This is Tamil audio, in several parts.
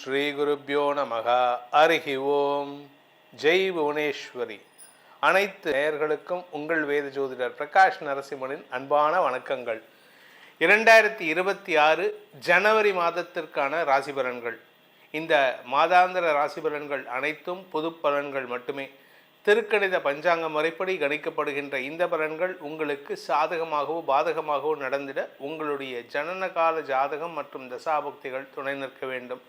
ஸ்ரீ குருப்பியோ நமக. அருகி ஓம் ஜெய் புவனேஸ்வரி. அனைத்து நேயர்களுக்கும் உங்கள் வேத ஜோதிடர் பிரகாஷ் நரசிம்மனின் அன்பான வணக்கங்கள். இரண்டாயிரத்தி இருபத்தி ஆறு ஜனவரி மாதத்திற்கான ராசி பலன்கள் இந்த மாதாந்திர ராசி பலன்கள் அனைத்தும் பொது பலன்கள் மட்டுமே. திருக்கணித பஞ்சாங்க முறைப்படி கணிக்கப்படுகின்ற இந்த பலன்கள் உங்களுக்கு சாதகமாகவோ பாதகமாகவோ நடந்திட உங்களுடைய ஜனன கால ஜாதகம் மற்றும் தசாபக்திகள் துணை நிற்க வேண்டும்.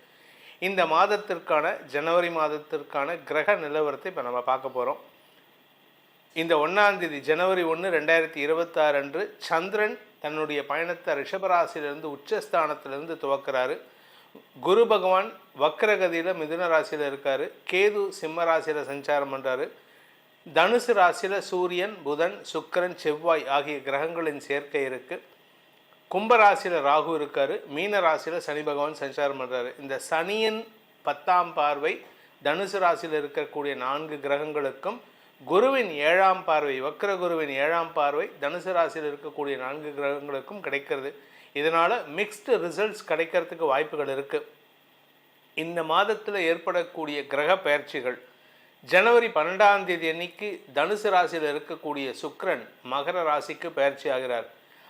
இந்த மாதத்திற்கான ஜனவரி மாதத்திற்கான கிரக நிலவரத்தை இப்போ நம்ம பார்க்க போகிறோம் இந்த ஒன்றாந்தேதி ஜனவரி ஒன்று ரெண்டாயிரத்தி இருபத்தாறு அன்று சந்திரன் தன்னுடைய பயணத்தை ரிஷபராசியிலிருந்து உச்சஸ்தானத்திலிருந்து துவக்கிறாரு. குரு பகவான் வக்கரகதியில் மிதுன ராசியில் இருக்கார். கேது சிம்ம ராசியில் சஞ்சாரம் பண்ணுறாரு தனுசு ராசியில் சூரியன் புதன் சுக்கிரன் செவ்வாய் ஆகிய கிரகங்களின் சேர்க்கை இருக்குது கும்பராசியில் ராகு இருக்கார் மீன ராசியில் சனி பகவான் சஞ்சாரம் பண்ணுறாரு இந்த சனியின் பத்தாம் பார்வை தனுசு ராசியில் இருக்கக்கூடிய நான்கு கிரகங்களுக்கும் குருவின் ஏழாம் பார்வை வக்ர குருவின் ஏழாம் பார்வை தனுசு ராசியில் இருக்கக்கூடிய நான்கு கிரகங்களுக்கும் கிடைக்கிறது. இதனால் மிக்ஸ்டு ரிசல்ட்ஸ் கிடைக்கிறதுக்கு வாய்ப்புகள் இருக்குது இந்த மாதத்தில் ஏற்படக்கூடிய கிரக பயிற்சிகள் ஜனவரி பன்னெண்டாம் தேதி அன்னைக்கு தனுசு ராசியில் இருக்கக்கூடிய சுக்ரன் மகர ராசிக்கு பயிற்சி ஆகிறார்.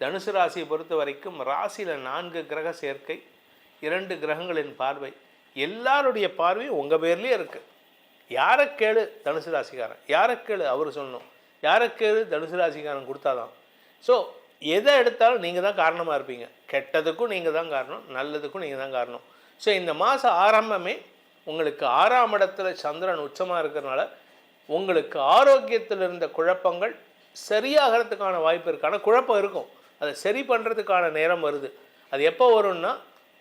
தனுசு ராசியை பொறுத்த வரைக்கும் ராசியில் நான்கு கிரக சேர்க்கை இரண்டு கிரகங்களின் பார்வை. எல்லாருடைய பார்வையும் உங்கள் பேர்லேயே இருக்குது யாரை கேளு தனுசு ராசிக்காரன்? யாரை கேளு அவர் சொல்லணும். யாரை கேளு தனுசு ராசிக்காரன் கொடுத்தாதான். ஸோ எதை எடுத்தாலும் நீங்கள் தான் காரணமாக இருப்பீங்க. கெட்டதுக்கும் நீங்கள் தான் காரணம் நல்லதுக்கும் நீங்கள் தான் காரணம். ஸோ இந்த மாதம் ஆரம்பமே உங்களுக்கு ஆறாம் இடத்துல சந்திரன் உச்சமாக இருக்கிறனால உங்களுக்கு ஆரோக்கியத்தில் இருந்த குழப்பங்கள் சரியாகிறதுக்கான வாய்ப்பு இருக்குது ஆனால் குழப்பம் இருக்கும். அதை சரி பண்ணுறதுக்கான நேரம் வருது. அது எப்போ வரும்னா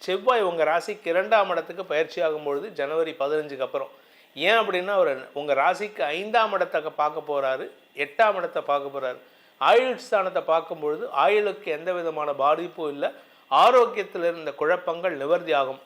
செவ்வாய் உங்கள் ராசிக்கு இரண்டாம் இடத்துக்கு பயிற்சி ஆகும்பொழுது ஜனவரி பதினஞ்சுக்கு அப்புறம். ஏன் அப்படின்னா அவர் உங்கள் ராசிக்கு ஐந்தாம் இடத்தை பார்க்க போகிறாரு எட்டாம் இடத்தை பார்க்க போகிறாரு ஆயுள் ஸ்தானத்தை பார்க்கும்பொழுது ஆயுளுக்கு எந்த விதமான பாதிப்பும் இல்லை ஆரோக்கியத்தில் இருந்த குழப்பங்கள் நிவர்த்தி ஆகும்.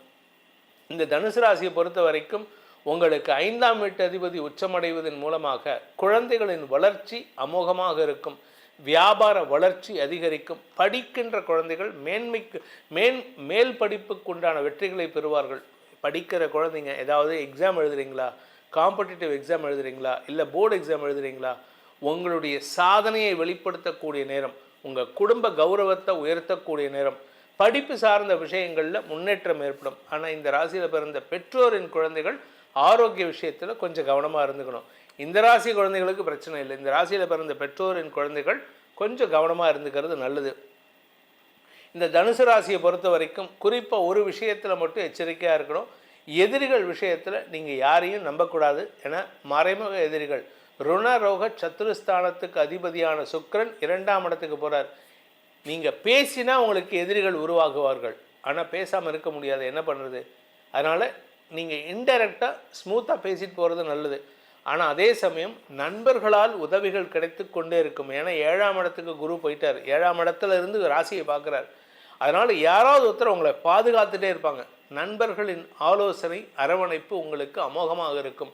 இந்த தனுசு ராசியை பொறுத்த வரைக்கும் உங்களுக்கு ஐந்தாம் வீட்டு அதிபதி உச்சமடைவதன் மூலமாக குழந்தைகளின் வளர்ச்சி அமோகமாக இருக்கும். வியாபார வளர்ச்சி அதிகரிக்கும். படிக்கின்ற குழந்தைகள் மேன்மைக்கு மேன் மேல் படிப்புக்கு உண்டான வெற்றிகளை பெறுவார்கள். படிக்கிற குழந்தைங்க ஏதாவது எக்ஸாம் எழுதுறீங்களா? காம்படிட்டிவ் எக்ஸாம் எழுதுறீங்களா? இல்லை போர்டு எக்ஸாம் எழுதுறீங்களா? உங்களுடைய சாதனையை வெளிப்படுத்தக்கூடிய நேரம் உங்கள் குடும்ப கௌரவத்தை உயர்த்தக்கூடிய நேரம் படிப்பு சார்ந்த விஷயங்களில் முன்னேற்றம் ஏற்படும். ஆனால் இந்த ராசியில் பிறந்த பெற்றோரின் குழந்தைகள் ஆரோக்கிய விஷயத்தில் கொஞ்சம் கவனமாக இருந்துக்கணும். இந்த ராசி குழந்தைகளுக்கு பிரச்சனை இல்லை. இந்த ராசியில் பிறந்த பெற்றோரின் குழந்தைகள் கொஞ்சம் கவனமாக இருந்துக்கிறது நல்லது. இந்த தனுசு ராசியை பொறுத்த வரைக்கும் குறிப்பாக ஒரு விஷயத்தில் மட்டும் எச்சரிக்கையாக இருக்கணும். எதிரிகள் விஷயத்தில் நீங்கள் யாரையும் நம்பக்கூடாது. என மறைமுக எதிரிகள். ருணரோக சத்துருஸ்தானத்துக்கு அதிபதியான சுக்கரன் இரண்டாம் இடத்துக்கு போகிறார் நீங்கள் பேசினா உங்களுக்கு எதிரிகள் உருவாகுவார்கள். ஆனால் பேசாமல் இருக்க முடியாது. என்ன பண்ணுறது அதனால் நீங்கள் இன்டெரக்டாக ஸ்மூத்தாக பேசிட்டு போகிறது நல்லது. ஆனால் அதே சமயம் நண்பர்களால் உதவிகள் கிடைத்து கொண்டே இருக்கும். ஏன்னா ஏழாம் இடத்துக்கு குரு போயிட்டார். ஏழாம் இடத்துல இருந்து ராசியை பார்க்குறாரு. அதனால் யாராவது ஒருத்தர் உங்களை பாதுகாத்துட்டே இருப்பாங்க. நண்பர்களின் ஆலோசனை அரவணைப்பு உங்களுக்கு அமோகமாக இருக்கும்.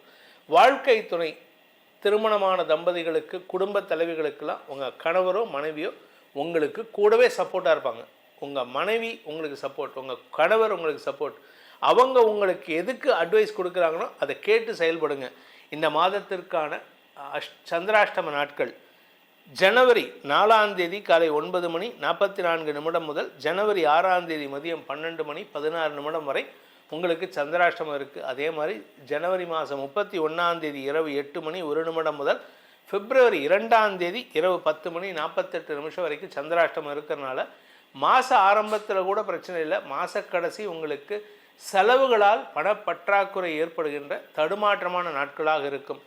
வாழ்க்கை துணை திருமணமான தம்பதிகளுக்கு குடும்ப தலைவிகளுக்கெல்லாம் உங்கள் கணவரோ மனைவியோ உங்களுக்கு கூடவே சப்போர்ட்டாக இருப்பாங்க. உங்கள் மனைவி உங்களுக்கு சப்போர்ட் உங்கள் கணவர் உங்களுக்கு சப்போர்ட். அவங்க உங்களுக்கு எதுக்கு அட்வைஸ் கொடுக்குறாங்களோ அதை கேட்டு செயல்படுங்க. இந்த மாதத்திற்கான அஷ் சந்திராஷ்டம நாட்கள். ஜனவரி நாலாம் தேதி காலை ஒன்பது மணி நாற்பத்தி நான்கு நிமிடம் முதல் ஜனவரி ஆறாம் தேதி மதியம் பன்னெண்டு மணி பதினாறு நிமிடம் வரை உங்களுக்கு சந்திராஷ்டமம் இருக்குது அதே மாதிரி ஜனவரி மாதம் முப்பத்தி ஒன்றாம் தேதி இரவு எட்டு மணி ஒரு நிமிடம் முதல் பிப்ரவரி இரண்டாம் தேதி இரவு பத்து மணி நாற்பத்தெட்டு நிமிஷம் வரைக்கும் சந்திராஷ்டமம் இருக்கிறனால மாத ஆரம்பத்தில் கூட பிரச்சனை இல்லை. மாத கடைசி உங்களுக்கு செலவுகளால் பணப்பற்றாக்குறை ஏற்படுகின்ற தடுமாற்றமான நாட்களாக இருக்கும்.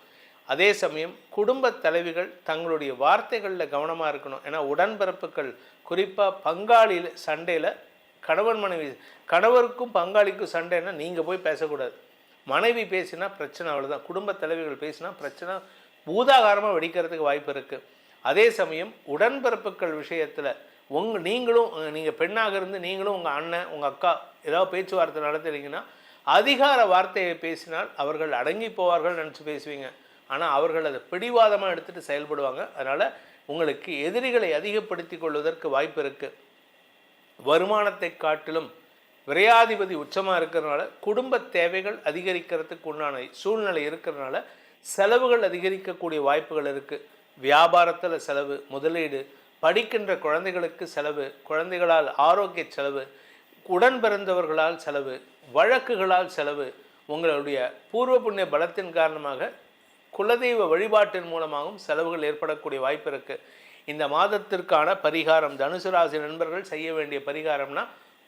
அதே சமயம் குடும்ப தலைவிகள் தங்களுடைய வார்த்தைகளில் கவனமாக இருக்கணும். ஏன்னா உடன்பிறப்புகள் குறிப்பாக பங்காளியில் சண்டையில் கணவன் மனைவி கணவருக்கும் பங்காளிக்கும் சண்டைன்னா நீங்கள் போய் பேசக்கூடாது. மனைவி பேசினா பிரச்சனை அவ்வளோதான் குடும்ப தலைவிகள் பேசினா பிரச்சனை பூதாகாரமாக வெடிக்கிறதுக்கு வாய்ப்பு இருக்குது அதே சமயம் உடன்பிறப்புகள் விஷயத்தில் உங் நீங்களும் நீங்கள் பெண்ணாக இருந்து நீங்களும் உங்கள் அண்ணன் உங்கள் அக்கா ஏதாவது பேச்சுவார்த்தை நடத்துறீங்கன்னா அதிகார வார்த்தையை பேசினால் அவர்கள் அடங்கி போவார்கள் நினச்சி பேசுவீங்க. ஆனால் அவர்கள் அதை பிடிவாதமாக எடுத்துகிட்டு செயல்படுவாங்க. அதனால் உங்களுக்கு எதிரிகளை அதிகப்படுத்தி கொள்வதற்கு வாய்ப்பு இருக்குது வருமானத்தை காட்டிலும் விரையாதிபதி உச்சமாக இருக்கிறதுனால குடும்ப தேவைகள் அதிகரிக்கிறதுக்கு உண்டான சூழ்நிலை இருக்கிறதுனால செலவுகள் அதிகரிக்கக்கூடிய வாய்ப்புகள் இருக்குது வியாபாரத்தில் செலவு முதலீடு படிக்கின்ற குழந்தைகளுக்கு செலவு குழந்தைகளால் ஆரோக்கிய செலவு உடன் பிறந்தவர்களால் செலவு வழக்குகளால் செலவு உங்களுடைய பூர்வ புண்ணிய பலத்தின் காரணமாக குலதெய்வ வழிபாட்டின் மூலமாகவும் செலவுகள் ஏற்படக்கூடிய வாய்ப்பு இருக்குது இந்த மாதத்திற்கான பரிகாரம் தனுசு ராசி நண்பர்கள் செய்ய வேண்டிய பரிகாரம்னா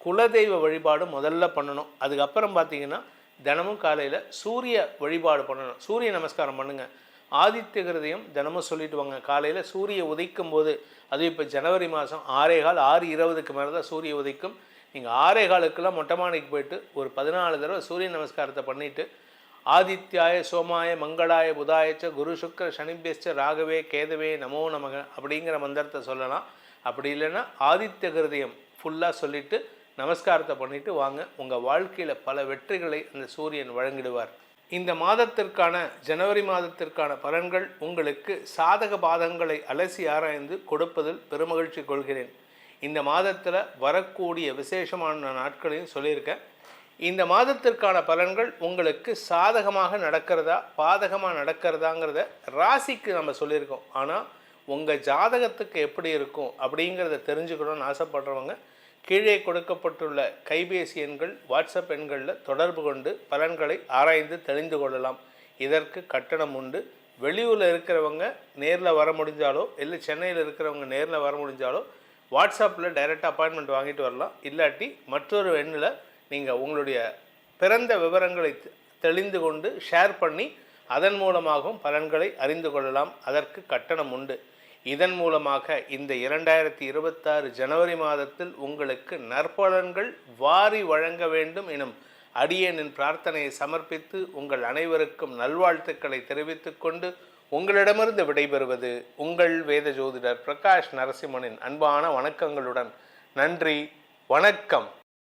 குலதெய்வ வழிபாடு முதல்ல பண்ணணும். அதுக்கப்புறம் பார்த்தீங்கன்னா தினமும் காலையில் சூரிய வழிபாடு பண்ணணும். சூரிய நமஸ்காரம் பண்ணுங்கள் ஆதித்ய கிருதயம் தினமும் சொல்லிட்டு வாங்க. காலையில் சூரிய உதைக்கும் போது அது இப்போ ஜனவரி மாதம் ஆறே கால் ஆறு இருபதுக்கு மேலே தான் சூரிய உதைக்கும். நீங்கள் ஆறே காலுக்கெல்லாம் மொட்டை மாடிக்கு போயிட்டு ஒரு பதினாலு தடவை சூரிய நமஸ்காரத்தை பண்ணிவிட்டு ஆதித்யாய சோமாய மங்களாய புதாயச்ச குரு சுக்கர சனிபேஸ்ச ராகவே கேதவே நமோ நமக அப்படிங்கிற மந்திரத்தை சொல்லலாம். அப்படி இல்லைன்னா ஆதித்ய கிருதயம் ஃபுல்லாக சொல்லிவிட்டு நமஸ்காரத்தை பண்ணிவிட்டு வாங்க. உங்கள் வாழ்க்கையில் பல வெற்றிகளை அந்த சூரியன் வழங்கிடுவார். இந்த மாதத்திற்கான ஜனவரி மாதத்திற்கான பலன்கள் உங்களுக்கு சாதக பாதங்களை அலசி ஆராய்ந்து கொடுப்பதில் பெருமகிழ்ச்சி கொள்கிறேன். இந்த மாதத்தில் வரக்கூடிய விசேஷமான நாட்களையும் சொல்லியிருக்கேன். இந்த மாதத்திற்கான பலன்கள் உங்களுக்கு சாதகமாக நடக்கிறதா பாதகமாக நடக்கிறதாங்கிறத ராசிக்கு நம்ம சொல்லியிருக்கோம். ஆனால் உங்கள் ஜாதகத்துக்கு எப்படி இருக்கும் அப்படிங்கிறத தெரிஞ்சுக்கணும்னு ஆசைப்படுறவங்க கீழே கொடுக்கப்பட்டுள்ள கைபேசி எண்கள் வாட்ஸ்அப் எண்களில் தொடர்பு கொண்டு பலன்களை ஆராய்ந்து தெரிந்து கொள்ளலாம். இதற்கு கட்டணம் உண்டு. வெளியூரில் இருக்கிறவங்க நேரில் வர முடிஞ்சாலோ இல்லை சென்னையில் இருக்கிறவங்க நேரில் வர முடிஞ்சாலோ வாட்ஸ்அப்பில் டைரெக்ட் அப்பாயின்மெண்ட் வாங்கிட்டு வரலாம். இல்லாட்டி மற்றொரு எண்ணில் நீங்கள் உங்களுடைய பிறந்த விவரங்களை தெளிந்து கொண்டு ஷேர் பண்ணி அதன் மூலமாகவும் பலன்களை அறிந்து கொள்ளலாம். அதற்கு கட்டணம் உண்டு. இதன் மூலமாக இந்த இரண்டாயிரத்தி இருபத்தாறு ஜனவரி மாதத்தில் உங்களுக்கு நற்பலன்கள் வாரி வழங்க வேண்டும் எனும் அடியனின் பிரார்த்தனையை சமர்ப்பித்து உங்கள் அனைவருக்கும் நல்வாழ்த்துக்களை தெரிவித்துக் கொண்டு உங்களிடமிருந்து விடைபெறுவது உங்கள் வேத ஜோதிடர் பிரகாஷ் நரசிம்மனின் அன்பான வணக்கங்களுடன். நன்றி வணக்கம்.